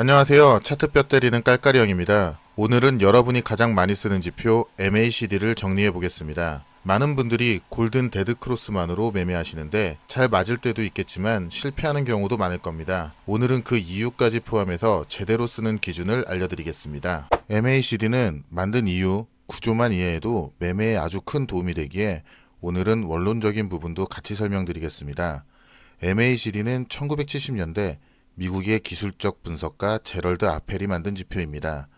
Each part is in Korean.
안녕하세요. 차트 뼈 때리는 깔깔이 형입니다. 오늘은 여러분이 가장 많이 쓰는 지표 MACD를 정리해 보겠습니다. 많은 분들이 골든 데드 크로스만으로 매매하시는데 잘 맞을 때도 있겠지만 실패하는 경우도 많을 겁니다. 오늘은 그 이유까지 포함해서 제대로 쓰는 기준을 알려드리겠습니다. MACD는 만든 이유, 구조만 이해해도 매매에 아주 큰 도움이 되기에 오늘은 원론적인 부분도 같이 설명드리겠습니다. MACD는 1970년대 미국의 기술적 분석가 제럴드 아펠이 만든 지표입니다.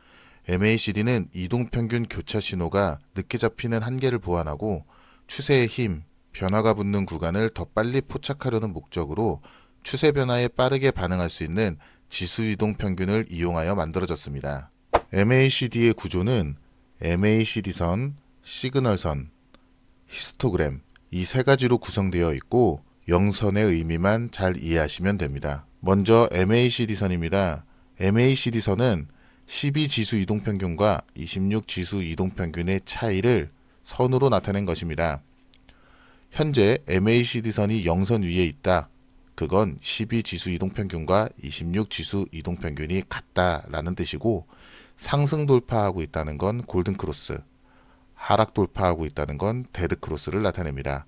MACD는 이동 평균 교차 신호가 늦게 잡히는 한계를 보완하고 추세의 힘, 변화가 붙는 구간을 더 빨리 포착하려는 목적으로 추세 변화에 빠르게 반응할 수 있는 지수 이동 평균을 이용하여 만들어졌습니다. MACD의 구조는 MACD선, 시그널선, 히스토그램 이 세 가지로 구성되어 있고 영선의 의미만 잘 이해하시면 됩니다. 먼저 MACD선입니다. MACD선은 12 지수 이동평균과 26 지수 이동평균의 차이를 선으로 나타낸 것입니다. 현재 MACD선이 영선 위에 있다. 그건 12 지수 이동평균과 26 지수 이동평균이 같다라는 뜻이고 상승 돌파하고 있다는 건 골든크로스, 하락 돌파하고 있다는 건 데드크로스를 나타냅니다.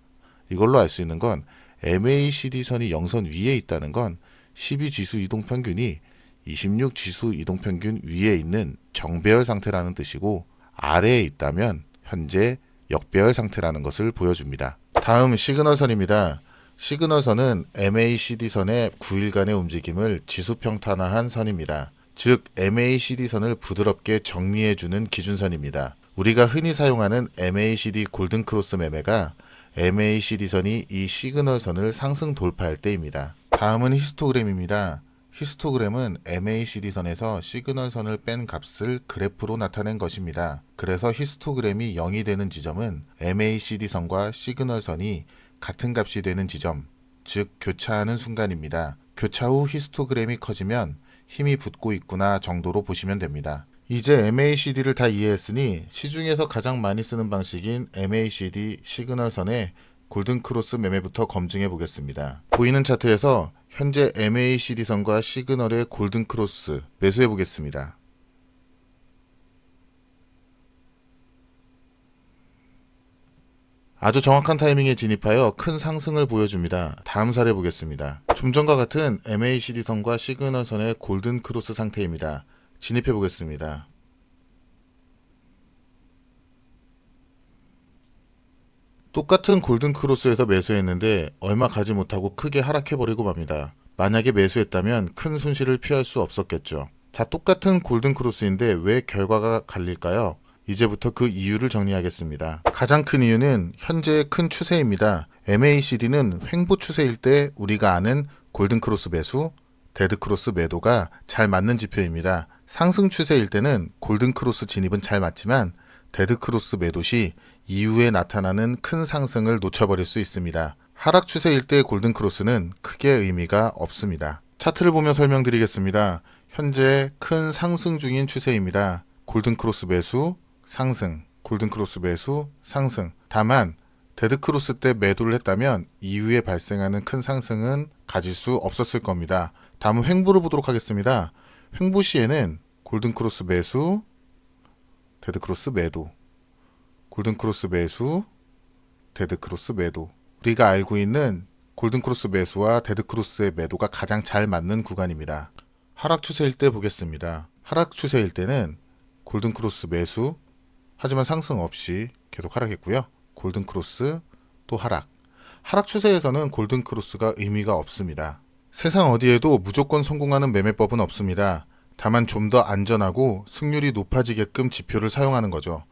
이걸로 알 수 있는 건 MACD선이 영선 위에 있다는 건 12 지수 이동 평균이 26 지수 이동 평균 위에 있는 정배열 상태라는 뜻이고 아래에 있다면 현재 역배열 상태라는 것을 보여줍니다. 다음 시그널선입니다. 시그널선은 MACD선의 9일간의 움직임을 지수 평탄화한 선입니다. 즉 MACD선을 부드럽게 정리해주는 기준선입니다. 우리가 흔히 사용하는 MACD 골든크로스 매매가 MACD선이 이 시그널선을 상승 돌파할 때입니다. 다음은 히스토그램입니다. 히스토그램은 MACD선에서 시그널선을 뺀 값을 그래프로 나타낸 것입니다. 그래서 히스토그램이 0이 되는 지점은 MACD선과 시그널선이 같은 값이 되는 지점, 즉 교차하는 순간입니다. 교차 후 히스토그램이 커지면 힘이 붙고 있구나 정도로 보시면 됩니다. 이제 MACD를 다 이해했으니 시중에서 가장 많이 쓰는 방식인 MACD 시그널선의 골든크로스 매매부터 검증해 보겠습니다. 보이는 차트에서 현재 MACD선과 시그널의 골든크로스 매수해 보겠습니다. 아주 정확한 타이밍에 진입하여 큰 상승을 보여줍니다. 다음 사례 보겠습니다. 좀 전과 같은 MACD선과 시그널선의 골든크로스 상태입니다. 진입해 보겠습니다. 똑같은 골든크로스에서 매수했는데 얼마 가지 못하고 크게 하락해버리고 맙니다. 만약에 매수했다면 큰 손실을 피할 수 없었겠죠. 자, 똑같은 골든크로스인데 왜 결과가 갈릴까요? 이제부터 그 이유를 정리하겠습니다. 가장 큰 이유는 현재의 큰 추세입니다. MACD는 횡보 추세일 때 우리가 아는 골든크로스 매수, 데드크로스 매도가 잘 맞는 지표입니다. 상승 추세일 때는 골든크로스 진입은 잘 맞지만 데드크로스 매도 시 이후에 나타나는 큰 상승을 놓쳐버릴 수 있습니다. 하락 추세일 때 골든크로스는 크게 의미가 없습니다. 차트를 보며 설명드리겠습니다. 현재 큰 상승 중인 추세입니다. 골든크로스 매수, 상승, 골든크로스 매수, 상승. 다만 데드크로스 때 매도를 했다면 이후에 발생하는 큰 상승은 가질 수 없었을 겁니다. 다음은 횡보를 보도록 하겠습니다. 횡보 시에는 골든크로스 매수, 데드크로스 매도, 골든크로스 매수, 데드크로스 매도. 우리가 알고 있는 골든크로스 매수와 데드크로스의 매도가 가장 잘 맞는 구간입니다. 하락 추세일 때 보겠습니다. 하락 추세일 때는 골든크로스 매수, 하지만 상승 없이 계속 하락했고요. 골든크로스 또 하락. 하락 추세에서는 골든크로스가 의미가 없습니다. 세상 어디에도 무조건 성공하는 매매법은 없습니다. 다만 좀 더 안전하고 승률이 높아지게끔 지표를 사용하는 거죠.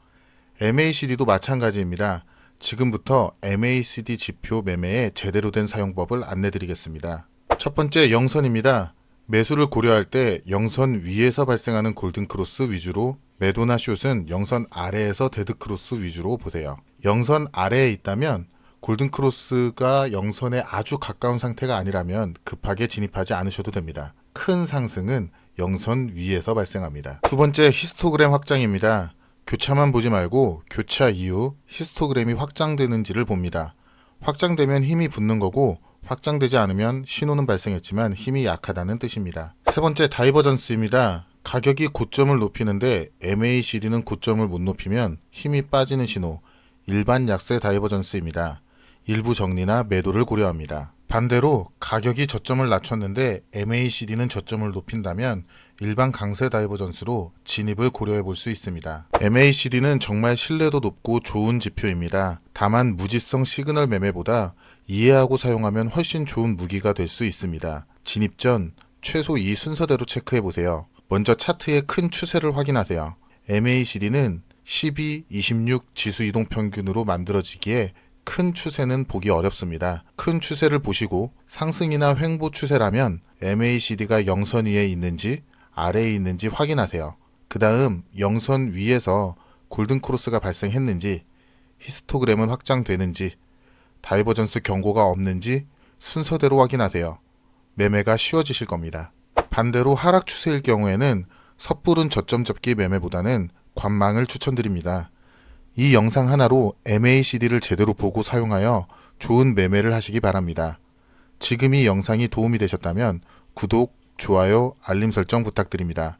MACD도 마찬가지입니다. 지금부터 MACD 지표 매매의 제대로 된 사용법을 안내드리겠습니다. 첫 번째 영선입니다. 매수를 고려할 때 영선 위에서 발생하는 골든크로스 위주로 매도나 숏은 영선 아래에서 데드크로스 위주로 보세요. 영선 아래에 있다면 골든크로스가 영선에 아주 가까운 상태가 아니라면 급하게 진입하지 않으셔도 됩니다. 큰 상승은 영선 위에서 발생합니다. 두 번째 히스토그램 확장입니다. 교차만 보지 말고 교차 이후 히스토그램이 확장되는지를 봅니다. 확장되면 힘이 붙는 거고 확장되지 않으면 신호는 발생했지만 힘이 약하다는 뜻입니다. 세 번째 다이버전스입니다. 가격이 고점을 높이는데 MACD는 고점을 못 높이면 힘이 빠지는 신호. 일반 약세 다이버전스입니다. 일부 정리나 매도를 고려합니다. 반대로 가격이 저점을 낮췄는데 MACD는 저점을 높인다면 일반 강세 다이버전스로 진입을 고려해 볼 수 있습니다. MACD는 정말 신뢰도 높고 좋은 지표입니다. 다만 무지성 시그널 매매보다 이해하고 사용하면 훨씬 좋은 무기가 될 수 있습니다. 진입 전 최소 이 순서대로 체크해 보세요. 먼저 차트의 큰 추세를 확인하세요. MACD는 12, 26 지수 이동 평균으로 만들어지기에 큰 추세는 보기 어렵습니다. 큰 추세를 보시고 상승이나 횡보 추세라면 MACD가 영선 위에 있는지 아래에 있는지 확인하세요. 그 다음 영선 위에서 골든 크로스가 발생했는지 히스토그램은 확장되는지 다이버전스 경고가 없는지 순서대로 확인하세요. 매매가 쉬워지실 겁니다. 반대로 하락 추세일 경우에는 섣부른 저점 잡기 매매보다는 관망을 추천드립니다. 이 영상 하나로 MACD를 제대로 보고 사용하여 좋은 매매를 하시기 바랍니다. 지금 이 영상이 도움이 되셨다면 구독, 좋아요, 알림 설정 부탁드립니다.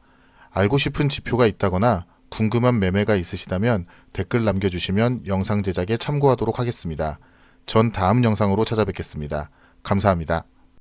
알고 싶은 지표가 있다거나 궁금한 매매가 있으시다면 댓글 남겨주시면 영상 제작에 참고하도록 하겠습니다. 전 다음 영상으로 찾아뵙겠습니다. 감사합니다.